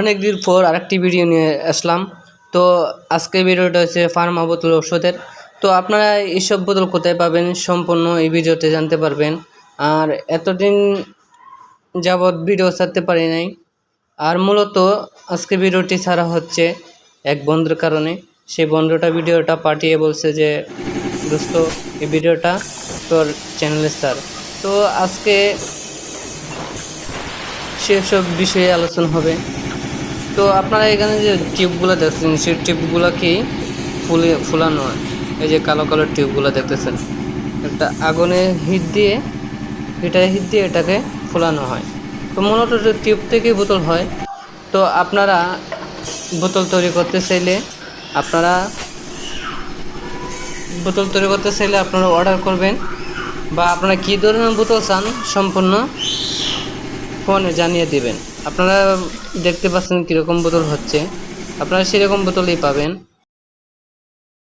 অনেক দিন পর আরেকটি ভিডিও নিয়ে আসলাম। তো আজকে ভিডিওটা হচ্ছে ফার্মা বোতল ওষুধের তো আপনারা এইসব বোতল কোথায় পাবেন সম্পূর্ণ এই ভিডিওতে জানতে পারবেন। আর এতদিন যাবৎ ভিডিও ছাড়তে পারি নাই। আর মূলত আজকে ভিডিওটি ছাড়া হচ্ছে এক বন্ধুর কারণে। সেই বন্ধুটা ভিডিওটা পাঠিয়ে বলছে যে, দোস্ত, এই ভিডিওটা তোর চ্যানেলে স্যার তো আজকে সেসব বিষয়ে আলোচনা হবে। তো আপনারা এখানে যে টিউবগুলো দেখছেন, সেই টিউবগুলো কি ফুলে, ফুলানো হয়? এই যে কালো কালো টিউবগুলো দেখতেছেন। একটা আগুনে হিট দিয়ে হিটারে হিট দিয়ে এটাকে ফুলানো হয়। তো মূলত টিউব থেকে বোতল হয়। তো আপনারা বোতল তৈরি করতে চাইলে আপনারা, বোতল তৈরি করতে চাইলে আপনারা অর্ডার করবেন। বা আপনারা কী ধরনের বোতল চান সম্পূর্ণ ফোনে জানিয়ে দেবেন। আপনারা দেখতে পাচ্ছেন কীরকম বোতল হচ্ছে। আপনারা সেরকম বোতলই পাবেন।